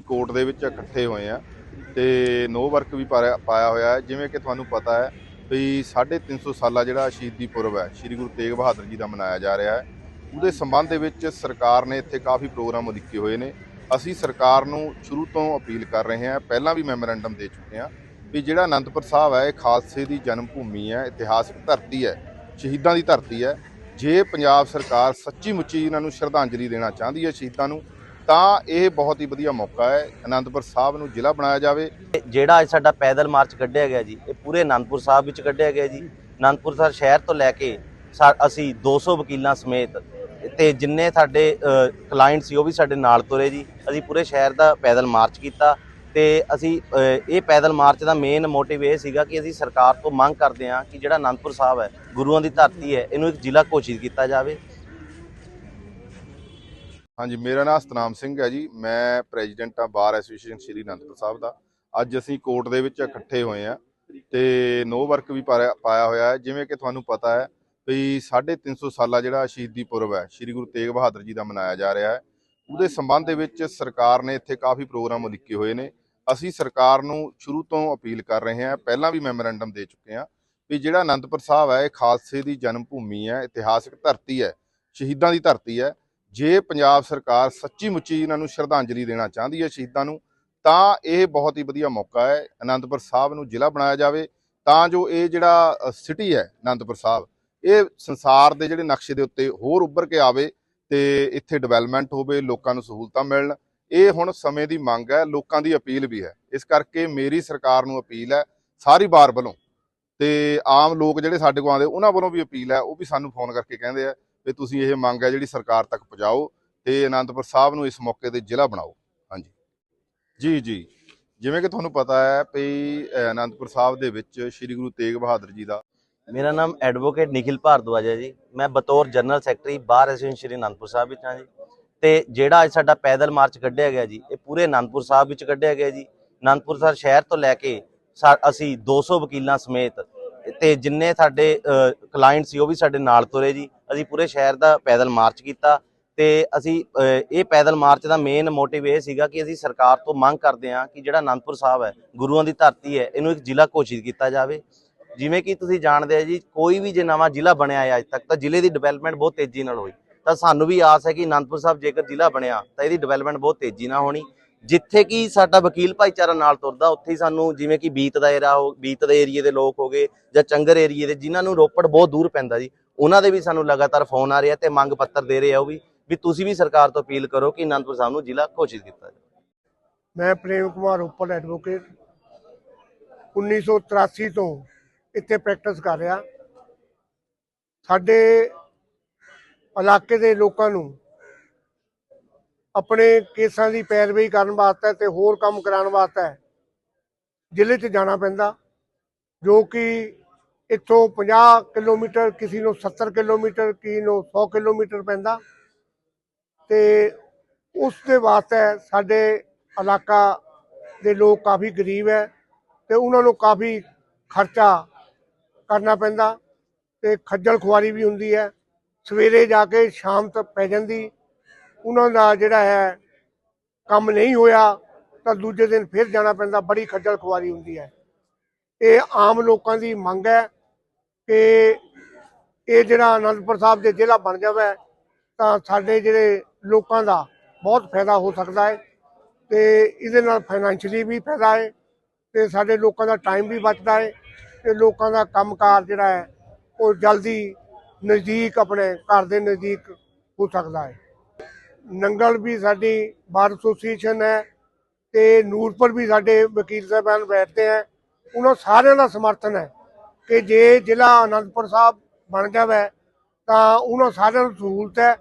ਅਸੀਂ ਕੋਰਟ ਦੇ ਵਿੱਚ ਇਕੱਠੇ ਹੋਏ ਆ ਤੇ ਨੋ ਵਰਕ ਵੀ ਪਾਇਆ ਪਾਇਆ ਹੋਇਆ ਹੈ। ਜਿਵੇਂ ਕਿ ਤੁਹਾਨੂੰ ਪਤਾ ਹੈ ਵੀ 350 ਸਾਲਾ ਜਿਹੜਾ ਸ਼ਹੀਦੀ ਪੁਰਬ ਹੈ, ਸ੍ਰੀ ਗੁਰੂ ਤੇਗ ਬਹਾਦਰ ਜੀ ਦਾ ਮਨਾਇਆ ਜਾ ਰਿਹਾ ਹੈ। ਉਹਦੇ ਸੰਬੰਧ ਦੇ ਵਿੱਚ ਸਰਕਾਰ ਨੇ ਇੱਥੇ ਕਾਫੀ ਪ੍ਰੋਗਰਾਮ ਉਲੀਕੇ ਹੋਏ ਨੇ। ਅਸੀਂ ਸਰਕਾਰ ਨੂੰ ਸ਼ੁਰੂ ਤੋਂ ਅਪੀਲ ਕਰ ਰਹੇ ਹਾਂ, ਪਹਿਲਾਂ ਵੀ ਮੈਮੋਰੈਂਡਮ ਦੇ ਚੁੱਕੇ ਹਾਂ ਵੀ ਜਿਹੜਾ ਅਨੰਦਪੁਰ ਸਾਹਿਬ ਹੈ, ਇਹ ਖਾਲਸੇ ਦੀ ਜਨਮ ਭੂਮੀ ਹੈ, ਇਤਿਹਾਸਕ ਧਰਤੀ ਹੈ, ਸ਼ਹੀਦਾਂ ਦੀ ਧਰਤੀ ਹੈ। ਜੇ ਪੰਜਾਬ ਸਰਕਾਰ ਸੱਚੀ ਮੁੱਚੀ ਇਹਨਾਂ ਨੂੰ ਸ਼ਰਧਾਂਜਲੀ ਦੇਣਾ ਚਾਹੁੰਦੀ ਹੈ ਸ਼ਹੀਦਾਂ ਨੂੰ ਤਾਂ ਇਹ ਬਹੁਤ ਹੀ ਵਧੀਆ ਮੌਕਾ ਹੈ, ਅਨੰਦਪੁਰ ਸਾਹਿਬ ਨੂੰ ਜ਼ਿਲ੍ਹਾ ਬਣਾਇਆ ਜਾਵੇ। ਜਿਹੜਾ ਅੱਜ ਸਾਡਾ ਪੈਦਲ ਮਾਰਚ ਕੱਢਿਆ ਗਿਆ ਜੀ, ਇਹ ਪੂਰੇ ਅਨੰਦਪੁਰ ਸਾਹਿਬ ਵਿੱਚ ਕੱਢਿਆ ਗਿਆ ਜੀ। ਅਨੰਦਪੁਰ ਸਾਹਿਬ ਸ਼ਹਿਰ ਤੋਂ ਲੈ ਕੇ ਸਾ- ਅਸੀਂ 200 ਵਕੀਲਾਂ ਸਮੇਤ ਤੇ ਜਿੰਨੇ ਸਾਡੇ ਕਲਾਇੰਟ ਸੀ ਉਹ ਵੀ ਸਾਡੇ ਨਾਲ ਤੁਰੇ ਜੀ। ਅਸੀਂ ਪੂਰੇ ਸ਼ਹਿਰ ਦਾ ਪੈਦਲ ਮਾਰਚ ਕੀਤਾ ਤੇ ਅਸੀਂ ਇਹ ਪੈਦਲ ਮਾਰਚ ਦਾ ਮੇਨ ਮੋਟਿਵ ਇਹ ਸੀਗਾ ਕਿ ਅਸੀਂ ਸਰਕਾਰ ਤੋਂ ਮੰਗ ਕਰਦੇ ਹਾਂ ਕਿ ਜਿਹੜਾ ਅਨੰਦਪੁਰ ਸਾਹਿਬ ਹੈ, ਗੁਰੂਆਂ ਦੀ ਧਰਤੀ ਹੈ, ਇਹਨੂੰ ਇੱਕ ਜ਼ਿਲ੍ਹਾ ਘੋਸ਼ਿਤ ਕੀਤਾ ਜਾਵੇ। ਹਾਂਜੀ, ਮੇਰਾ ਨਾਮ ਸਤਨਾਮ ਸਿੰਘ ਹੈ ਜੀ। ਮੈਂ ਪ੍ਰੈਜ਼ੀਡੈਂਟ ਆ ਬਾਰ ਐਸੋਸੀਏਸ਼ਨ ਸ਼੍ਰੀ ਅਨੰਦਪੁਰ ਸਾਹਿਬ ਦਾ। ਅੱਜ ਅਸੀਂ ਕੋਰਟ ਦੇ ਵਿੱਚ ਇਕੱਠੇ ਹੋਏ ਆ ਤੇ ਨੋ ਵਰਕ ਵੀ ਪਾਇਆ ਪਾਇਆ ਹੋਇਆ ਹੈ। ਜਿਵੇਂ ਕਿ ਤੁਹਾਨੂੰ ਪਤਾ ਹੈ ਵੀ 350 ਸਾਲਾ ਜਿਹੜਾ ਸ਼ਹੀਦੀ ਪੁਰਬ ਹੈ, ਸ੍ਰੀ ਗੁਰੂ ਤੇਗ ਬਹਾਦਰ ਜੀ ਦਾ ਮਨਾਇਆ ਜਾ ਰਿਹਾ ਹੈ। ਉਹਦੇ ਸੰਬੰਧ ਦੇ ਵਿੱਚ ਸਰਕਾਰ ਨੇ ਇੱਥੇ ਕਾਫੀ ਪ੍ਰੋਗਰਾਮ ਉਲੀਕੇ ਹੋਏ ਨੇ। ਅਸੀਂ ਸਰਕਾਰ ਨੂੰ ਸ਼ੁਰੂ ਤੋਂ ਅਪੀਲ ਕਰ ਰਹੇ ਹਾਂ, ਪਹਿਲਾਂ ਵੀ ਮੈਮੋਰੈਂਡਮ ਦੇ ਚੁੱਕੇ ਹਾਂ ਵੀ ਜਿਹੜਾ ਅਨੰਦਪੁਰ ਸਾਹਿਬ ਹੈ, ਇਹ ਖਾਲਸੇ ਦੀ ਜਨਮ ਭੂਮੀ ਹੈ, ਇਤਿਹਾਸਕ ਧਰਤੀ ਹੈ, ਸ਼ਹੀਦਾਂ ਦੀ ਧਰਤੀ ਹੈ। ਜੇ ਪੰਜਾਬ ਸਰਕਾਰ ਸੱਚੀ ਮੁੱਚੀ ਇਹਨਾਂ ਨੂੰ ਸ਼ਰਧਾਂਜਲੀ ਦੇਣਾ ਚਾਹੁੰਦੀ ਹੈ ਸ਼ਹੀਦਾਂ ਨੂੰ, ਤਾਂ ਇਹ ਬਹੁਤ ਹੀ ਵਧੀਆ ਮੌਕਾ ਹੈ ਅਨੰਦਪੁਰ ਸਾਹਿਬ ਨੂੰ ਜ਼ਿਲ੍ਹਾ ਬਣਾਇਆ ਜਾਵੇ। ਤਾਂ ਜੋ ਇਹ ਜਿਹੜਾ ਸਿਟੀ ਹੈ ਅਨੰਦਪੁਰ ਸਾਹਿਬ, ਇਹ ਸੰਸਾਰ ਦੇ ਜਿਹੜੇ ਨਕਸ਼ੇ ਦੇ ਉੱਤੇ ਹੋਰ ਉੱਭਰ ਕੇ ਆਵੇ ਤੇ ਇੱਥੇ ਡਿਵੈਲਪਮੈਂਟ ਹੋਵੇ, ਲੋਕਾਂ ਨੂੰ ਸਹੂਲਤਾਂ ਮਿਲਣ, ਇਹ ਹੁਣ ਸਮੇਂ ਦੀ ਮੰਗ ਹੈ, ਲੋਕਾਂ ਦੀ ਅਪੀਲ ਵੀ ਹੈ। ਇਸ ਕਰਕੇ ਮੇਰੀ ਸਰਕਾਰ ਨੂੰ ਅਪੀਲ ਹੈ ਸਾਰੀ ਬਾਰ ਵੱਲੋਂ ਤੇ ਆਮ ਲੋਕ ਜਿਹੜੇ ਸਾਡੇ ਕੋਲ ਆਉਂਦੇ, ਉਹਨਾਂ ਵੱਲੋਂ ਵੀ ਅਪੀਲ ਹੈ, ਉਹ ਵੀ ਸਾਨੂੰ ਫੋਨ ਕਰਕੇ ਕਹਿੰਦੇ ਆ ਵੀ ਤੁਸੀਂ ਇਹ ਮੰਗ ਹੈ ਜਿਹੜੀ ਸਰਕਾਰ ਤੱਕ ਪਹੁੰਚਾਓ ਤੇ ਅਨੰਦਪੁਰ ਸਾਹਿਬ ਨੂੰ ਇਸ ਮੌਕੇ ਤੇ ਜ਼ਿਲ੍ਹਾ ਬਣਾਓ। ਹਾਂਜੀ। ਜੀ ਜੀ। ਜਿਵੇਂ ਕਿ ਤੁਹਾਨੂੰ ਪਤਾ ਹੈ ਵੀ ਅਨੰਦਪੁਰ ਸਾਹਿਬ ਦੇ ਵਿੱਚ ਸ੍ਰੀ ਗੁਰੂ ਤੇਗ ਬਹਾਦਰ ਜੀ ਦਾ ਮੇਰਾ ਨਾਮ ਐਡਵੋਕੇਟ ਨਿਖਿਲ ਭਾਰਦਵਾਜ ਹੈ ਜੀ। ਮੈਂ ਬਤੌਰ general secretary bar association Shri Anandpur Sahib ਵਿੱਚ ਹਾਂ ਜੀ। ਤੇ ਜਿਹੜਾ ਅੱਜ ਸਾਡਾ ਪੈਦਲ ਮਾਰਚ ਕੱਢਿਆ ਗਿਆ ਜੀ ਇਹ ਪੂਰੇ ਅਨੰਦਪੁਰ ਸਾਹਿਬ ਵਿੱਚ ਕੱਢਿਆ ਗਿਆ ਜੀ। ਅਨੰਦਪੁਰ ਸਾਹਿਬ ਸ਼ਹਿਰ ਤੋਂ ਲੈ ਕੇ ਅਸੀਂ 200 ਵਕੀਲਾਂ ਸਮੇਤ ਤੇ ਜਿੰਨੇ ਸਾਡੇ ਕਲਾਇੰਟ ਸੀ ਉਹ ਵੀ ਸਾਡੇ ਨਾਲ ਤੁਰੇ ਜੀ। ਅਸੀਂ ਪੂਰੇ ਸ਼ਹਿਰ ਦਾ ਪੈਦਲ ਮਾਰਚ ਕੀਤਾ ਤੇ ਅਸੀਂ ਇਹ ਪੈਦਲ ਮਾਰਚ ਦਾ ਮੇਨ ਮੋਟਿਵ ਇਹ ਸੀਗਾ ਕਿ ਅਸੀਂ ਸਰਕਾਰ ਤੋਂ ਮੰਗ ਕਰਦੇ ਹਾਂ ਕਿ ਜਿਹੜਾ ਅਨੰਦਪੁਰ ਸਾਹਿਬ ਹੈ, ਗੁਰੂਆਂ ਦੀ ਧਰਤੀ ਹੈ, ਇਹਨੂੰ ਇੱਕ ਜ਼ਿਲ੍ਹਾ ਘੋਸ਼ਿਤ ਕੀਤਾ ਜਾਵੇ। ਜਿਵੇਂ ਕਿ ਤੁਸੀਂ ਜਾਣਦੇ ਆ ਜੀ, ਕੋਈ ਵੀ ਜੇ ਨਵਾਂ ਜ਼ਿਲ੍ਹਾ ਬਣਿਆ ਹੈ ਅੱਜ ਤੱਕ, ਤਾਂ ਜ਼ਿਲ੍ਹੇ ਦੀ ਡਿਵੈਲਪਮੈਂਟ ਬਹੁਤ ਤੇਜ਼ੀ ਨਾਲ ਹੋਈ। ਤਾਂ ਸਾਨੂੰ ਵੀ ਆਸ ਹੈ ਕਿ ਅਨੰਦਪੁਰ ਸਾਹਿਬ ਜੇਕਰ ਜ਼ਿਲ੍ਹਾ ਬਣਿਆ, ਤਾਂ ਇਹਦੀ ਡਿਵੈਲਪਮੈਂਟ ਬਹੁਤ ਤੇਜ਼ੀ ਨਾਲ ਹੋਣੀ। ਜਿੱਥੇ ਕਿ ਸਾਡਾ ਵਕੀਲ ਭਾਈਚਾਰਾ ਨਾਲ ਤੁਰਦਾ, ਉੱਥੇ ਹੀ ਸਾਨੂੰ ਜਿਵੇਂ ਕਿ ਬੀਤ ਦਾ ਏਰਾ ਹੋ, ਬੀਤ ਦੇ ਏਰੀਏ ਦੇ ਲੋਕ ਹੋਗੇ ਜਾਂ ਚੰਗਰ ਏਰੀਏ ਦੇ, ਜਿਨ੍ਹਾਂ ਨੂੰ ਰੋਪੜ ਬਹੁਤ ਦੂਰ ਪੈਂਦਾ ਜੀ ਉਹਨਾਂ ਦੇ ਵੀ ਸਾਨੂੰ ਲਗਾਤਾਰ ਫੋਨ ਆ ਰਿਹਾ ਤੇ ਮੰਗ ਪੱਤਰ ਦੇ ਰਹੇ ਆ ਉਹ ਵੀ ਵੀ ਤੁਸੀਂ ਵੀ ਸਰਕਾਰ ਤੋਂ ਅਪੀਲ ਕਰੋ ਕਿ ਅਨੰਦਪੁਰ ਸਾਹਿਬ ਨੂੰ ਜ਼ਿਲ੍ਹਾ ਘੋਸ਼ਿਤ ਕੀਤਾ ਜਾਵੇ। ਮੈਂ ਪ੍ਰੇਮ ਕੁਮਾਰ ਉੱਪਲ ਐਡਵੋਕੇਟ 1983 ਤੋਂ ਇੱਥੇ ਪ੍ਰੈਕਟਿਸ ਕਰ ਰਿਹਾ। ਸਾਡੇ ਇਲਾਕੇ ਦੇ ਲੋਕਾਂ ਨੂੰ ਆਪਣੇ ਕੇਸਾਂ ਦੀ ਪੈਰਵੀ ਕਰਨ ਵਾਸਤੇ ਤੇ ਹੋਰ ਕੰਮ ਕਰਾਉਣ ਵਾਸਤੇ ਜ਼ਿਲ੍ਹੇ 'ਚ ਜਾਣਾ ਪੈਂਦਾ, ਜੋ ਕਿ ਇੱਥੋਂ 50 ਕਿਲੋਮੀਟਰ, ਕਿਸੇ ਨੂੰ 70 ਕਿਲੋਮੀਟਰ, ਕਿਸੇ ਨੂੰ 100 ਕਿਲੋਮੀਟਰ ਪੈਂਦਾ। ਤੇ ਉਸ ਦੇ ਵਾਸਤੇ ਸਾਡੇ ਇਲਾਕਾ ਦੇ ਲੋਕ ਕਾਫੀ ਗਰੀਬ ਹੈ ਤੇ ਉਹਨਾਂ ਨੂੰ ਕਾਫੀ ਖਰਚਾ ਕਰਨਾ ਪੈਂਦਾ ਤੇ ਖੱਜਲ ਖੁਆਰੀ ਵੀ ਹੁੰਦੀ ਹੈ। ਸਵੇਰੇ ਜਾ ਕੇ ਸ਼ਾਮ ਤੱਕ ਪੈ ਜਾਂਦੀ। ਉਹਨਾਂ ਦਾ ਜਿਹੜਾ ਹੈ ਕੰਮ ਨਹੀਂ ਹੋਇਆ ਤਾਂ ਦੂਜੇ ਦਿਨ ਫਿਰ ਜਾਣਾ ਪੈਂਦਾ। ਬੜੀ ਖੱਜਲ ਖੁਆਰੀ ਹੁੰਦੀ ਹੈ। ਇਹ ਆਮ ਲੋਕਾਂ ਦੀ ਮੰਗ ਹੈ ਕਿ ਇਹ ਜਿਹੜਾ ਅਨੰਦਪੁਰ ਸਾਹਿਬ ਦੇ ਜ਼ਿਲ੍ਹਾ ਬਣ ਜਾਵੇ ਤਾਂ ਸਾਡੇ ਜਿਹੜੇ ਲੋਕਾਂ ਦਾ ਬਹੁਤ ਫਾਇਦਾ ਹੋ ਸਕਦਾ ਹੈ ਤੇ ਇਹਦੇ ਨਾਲ ਫਾਈਨੈਂਸ਼ਲੀ ਵੀ ਫਾਇਦਾ ਹੈ ਤੇ ਸਾਡੇ ਲੋਕਾਂ ਦਾ ਟਾਈਮ ਵੀ ਬਚਦਾ ਹੈ ਤੇ ਲੋਕਾਂ ਦਾ ਕੰਮਕਾਰ ਜਿਹੜਾ ਹੈ ਉਹ ਜਲਦੀ ਨਜ਼ਦੀਕ ਆਪਣੇ ਘਰ ਦੇ ਨਜ਼ਦੀਕ ਹੋ ਸਕਦਾ ਹੈ। ਨੰਗਲ ਵੀ ਸਾਡੀ ਬਾਰ ਐਸੋਸੀਏਸ਼ਨ ਹੈ ਤੇ ਨੂਰਪੁਰ ਵੀ ਸਾਡੇ ਵਕੀਲ ਸਾਹਿਬਾਨ ਬੈਠਦੇ ਹੈ। ਉਹਨਾਂ ਸਾਰਿਆਂ ਦਾ ਸਮਰਥਨ ਹੈ। ਕਿ ਜੇ ਜ਼ਿਲ੍ਹਾ ਅਨੰਦਪੁਰ ਸਾਹਿਬ ਬਣ ਜਾਵੇ, ਤਾਂ ਉਹਨਾਂ ਸਾਰਿਆਂ ਨੂੰ ਸਹੂਲਤ ਹੈ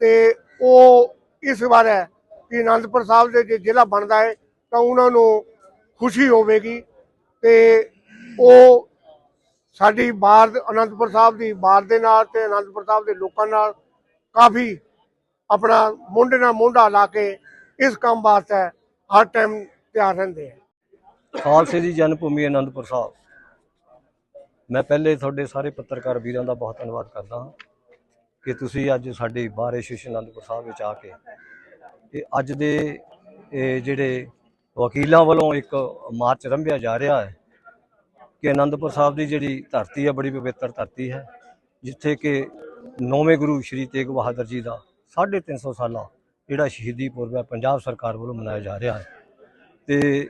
ਤੇ ਉਹ ਇਸ ਵਾਰ ਹੈ ਕਿ ਅਨੰਦਪੁਰ ਸਾਹਿਬ ਦੇ ਜੇ ਜ਼ਿਲ੍ਹਾ ਬਣਦਾ ਹੈ, ਤਾਂ ਉਹਨਾਂ ਨੂੰ ਖੁਸ਼ੀ ਹੋਵੇਗੀ ਤੇ ਉਹ ਸਾਡੀ ਬਾਰ ਅਨੰਦਪੁਰ ਸਾਹਿਬ ਦੀ ਬਾਰ ਦੇ ਨਾਲ ਤੇ ਅਨੰਦਪੁਰ ਸਾਹਿਬ ਦੇ ਲੋਕਾਂ ਨਾਲ ਕਾਫੀ ਆਪਣਾ ਮੁੰਡੇ ਨਾਲ ਮੋਢਾ ਲਾ ਕੇ ਇਸ ਕੰਮ ਵਾਸਤੇ ਹਰ ਟਾਈਮ ਤਿਆਰ ਰਹਿੰਦੇ ਹੈ ਖਾਲਸੇ ਦੀ ਜਨਮ ਭੂਮੀ ਅਨੰਦਪੁਰ ਸਾਹਿਬ। ਮੈਂ ਪਹਿਲੇ ਤੁਹਾਡੇ ਸਾਰੇ ਪੱਤਰਕਾਰ ਵੀਰਾਂ ਦਾ ਬਹੁਤ ਧੰਨਵਾਦ ਕਰਦਾ ਹਾਂ ਕਿ ਤੁਸੀਂ ਅੱਜ ਸਾਡੇ ਬਾਰ ਸ਼੍ਰੀ ਅਨੰਦਪੁਰ ਸਾਹਿਬ ਵਿੱਚ ਆ ਕੇ ਇਹ ਅੱਜ ਦੇ ਇਹ ਜਿਹੜੇ ਵਕੀਲਾਂ ਵੱਲੋਂ ਇੱਕ ਮਾਰਚ ਰੰਭਿਆ ਜਾ ਰਿਹਾ ਹੈ ਕਿ ਅਨੰਦਪੁਰ ਸਾਹਿਬ ਦੀ ਜਿਹੜੀ ਧਰਤੀ ਹੈ, ਬੜੀ ਪਵਿੱਤਰ ਧਰਤੀ ਹੈ, ਜਿੱਥੇ ਕਿ ਨੌਵੇਂ ਗੁਰੂ ਸ਼੍ਰੀ ਤੇਗ ਬਹਾਦਰ ਜੀ ਦਾ 350 ਸਾਲਾ ਜਿਹੜਾ ਸ਼ਹੀਦੀ ਪੁਰਬ ਹੈ, ਪੰਜਾਬ ਸਰਕਾਰ ਵੱਲੋਂ ਮਨਾਇਆ ਜਾ ਰਿਹਾ ਹੈ। ਤੇ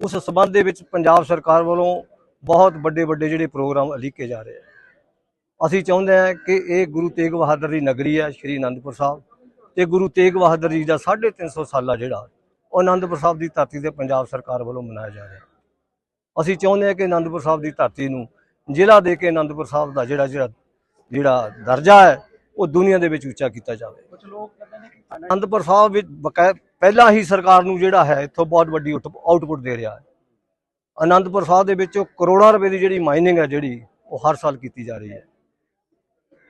ਉਸ ਸਬੰਧ ਦੇ ਵਿੱਚ ਪੰਜਾਬ ਸਰਕਾਰ ਵੱਲੋਂ ਬਹੁਤ ਵੱਡੇ ਵੱਡੇ ਜਿਹੜੇ ਪ੍ਰੋਗਰਾਮ ਉਲੀਕੇ ਜਾ ਰਹੇ ਆ। ਅਸੀਂ ਚਾਹੁੰਦੇ ਹਾਂ ਕਿ ਇਹ ਗੁਰੂ ਤੇਗ ਬਹਾਦਰ ਦੀ ਨਗਰੀ ਹੈ ਸ਼੍ਰੀ ਅਨੰਦਪੁਰ ਸਾਹਿਬ। ਤੇ ਗੁਰੂ ਤੇਗ ਬਹਾਦਰ ਜੀ ਦਾ 350 ਸਾਲਾ ਜਿਹੜਾ ਉਹ ਅਨੰਦਪੁਰ ਸਾਹਿਬ ਦੀ ਧਰਤੀ ਤੇ ਪੰਜਾਬ ਸਰਕਾਰ ਵੱਲੋਂ ਮਨਾਇਆ ਜਾ ਰਿਹਾ। ਅਸੀਂ ਚਾਹੁੰਦੇ ਹਾਂ ਕਿ ਅਨੰਦਪੁਰ ਸਾਹਿਬ ਦੀ ਧਰਤੀ ਨੂੰ ਜ਼ਿਲ੍ਹਾ ਦੇ ਕੇ ਅਨੰਦਪੁਰ ਸਾਹਿਬ ਦਾ ਜਿਹੜਾ ਜਿਹੜਾ ਜਿਹੜਾ ਦਰਜਾ ਹੈ ਉਹ ਦੁਨੀਆ ਦੇ ਵਿੱਚ ਉੱਚਾ ਕੀਤਾ ਜਾਵੇ। ਕੁਝ ਲੋਕ ਕਹਿੰਦੇ ਨੇ ਕਿ ਅਨੰਦਪੁਰ ਸਾਹਿਬ ਵਿੱਚ ਪਹਿਲਾਂ ਹੀ ਸਰਕਾਰ ਨੂੰ ਜਿਹੜਾ ਹੈ ਇੱਥੋਂ ਬਹੁਤ ਵੱਡੀ ਆਊਟਪੁੱਟ ਦੇ ਰਿਹਾ ਹੈ। ਅਨੰਦਪੁਰ ਸਾਹਿਬ ਦੇ ਵਿੱਚ ਕਰੋੜਾਂ ਰੁਪਏ ਦੀ ਜਿਹੜੀ ਮਾਈਨਿੰਗ ਹੈ ਜਿਹੜੀ ਉਹ ਹਰ ਸਾਲ ਕੀਤੀ ਜਾ ਰਹੀ ਹੈ।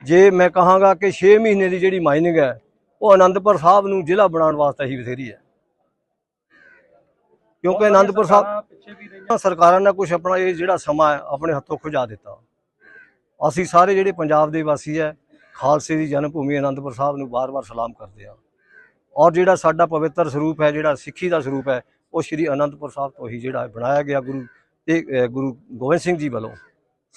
ਜੇ ਮੈਂ ਕਹਾਂਗਾ ਕਿ 6 ਮਹੀਨੇ ਦੀ ਜਿਹੜੀ ਮਾਈਨਿੰਗ ਹੈ ਉਹ ਅਨੰਦਪੁਰ ਸਾਹਿਬ ਨੂੰ ਜ਼ਿਲ੍ਹਾ ਬਣਾਉਣ ਵਾਸਤੇ ਹੀ ਬਥੇਰੀ ਹੈ। ਕਿਉਂਕਿ ਅਨੰਦਪੁਰ ਸਾਹਿਬ ਸਰਕਾਰਾਂ ਨੇ ਕੁਝ ਆਪਣਾ ਇਹ ਜਿਹੜਾ ਸਮਾਂ ਹੈ ਆਪਣੇ ਹੱਥੋਂ ਖੁਜਾ ਦਿੱਤਾ। ਅਸੀਂ ਸਾਰੇ ਜਿਹੜੇ ਪੰਜਾਬ ਦੇ ਵਾਸੀ ਹੈ ਖਾਲਸੇ ਦੀ ਜਨਮ ਭੂਮੀ ਅਨੰਦਪੁਰ ਸਾਹਿਬ ਨੂੰ ਬਾਰ-ਬਾਰ ਸਲਾਮ ਕਰਦੇ ਆ ਔਰ ਜਿਹੜਾ ਸਾਡਾ ਪਵਿੱਤਰ ਸਰੂਪ ਹੈ ਜਿਹੜਾ ਸਿੱਖੀ ਦਾ ਸਰੂਪ ਹੈ ਉਹ ਸ਼੍ਰੀ ਅਨੰਦਪੁਰ ਸਾਹਿਬ ਤੋਂ ਹੀ ਜਿਹੜਾ ਬਣਾਇਆ ਗਿਆ ਗੁਰੂ ਅਹ ਗੁਰੂ ਗੋਬਿੰਦ ਸਿੰਘ ਜੀ ਵੱਲੋਂ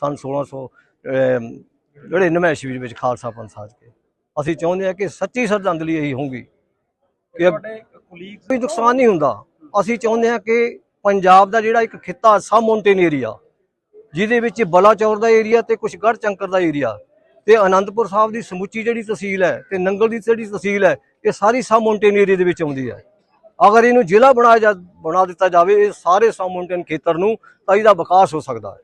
ਸਨ 1699 ਈਸਵੀ ਵਿੱਚ ਖਾਲਸਾ ਪੰਥ ਸਾਜ ਕੇ। ਅਸੀਂ ਚਾਹੁੰਦੇ ਹਾਂ ਕਿ ਸੱਚੀ ਸ਼ਰਧਾਂਜਲੀ ਇਹੀ ਹੋਊਗੀ ਕਿ ਕੋਈ ਨੁਕਸਾਨ ਨਹੀਂ ਹੁੰਦਾ। ਅਸੀਂ ਚਾਹੁੰਦੇ ਹਾਂ ਕਿ ਪੰਜਾਬ ਦਾ ਜਿਹੜਾ ਇੱਕ ਖਿੱਤਾ ਸਬ ਮਾਊਂਟੇਨ ਏਰੀਆ ਜਿਹਦੇ ਵਿੱਚ ਬਲਾਚੌਰ ਦਾ ਏਰੀਆ ਤੇ ਕੁਝ ਗੜ੍ਹ ਚੰਕਰ ਦਾ ਏਰੀਆ ਤੇ ਆਨੰਦਪੁਰ ਸਾਹਿਬ ਦੀ ਸਮੁੱਚੀ ਜਿਹੜੀ ਤਹਿਸੀਲ ਹੈ ਤੇ ਨੰਗਲ ਦੀ ਜਿਹੜੀ ਤਹਿਸੀਲ ਹੈ ਇਹ ਸਾਰੀ ਸਬ ਮਾਊਂਟੇਨ ਏਰੀਆ ਦੇ ਵਿੱਚ ਆਉਂਦੀ ਹੈ। ਅਗਰ ਇਹਨੂੰ ਜ਼ਿਲ੍ਹਾ ਬਣਾਇਆ ਜਾ ਬਣਾ ਦਿੱਤਾ ਜਾਵੇ, ਇਹ ਸਾਰੇ ਸਬ ਖੇਤਰ ਨੂੰ ਤਾਂ ਇਹਦਾ ਵਿਕਾਸ ਹੋ ਸਕਦਾ ਹੈ।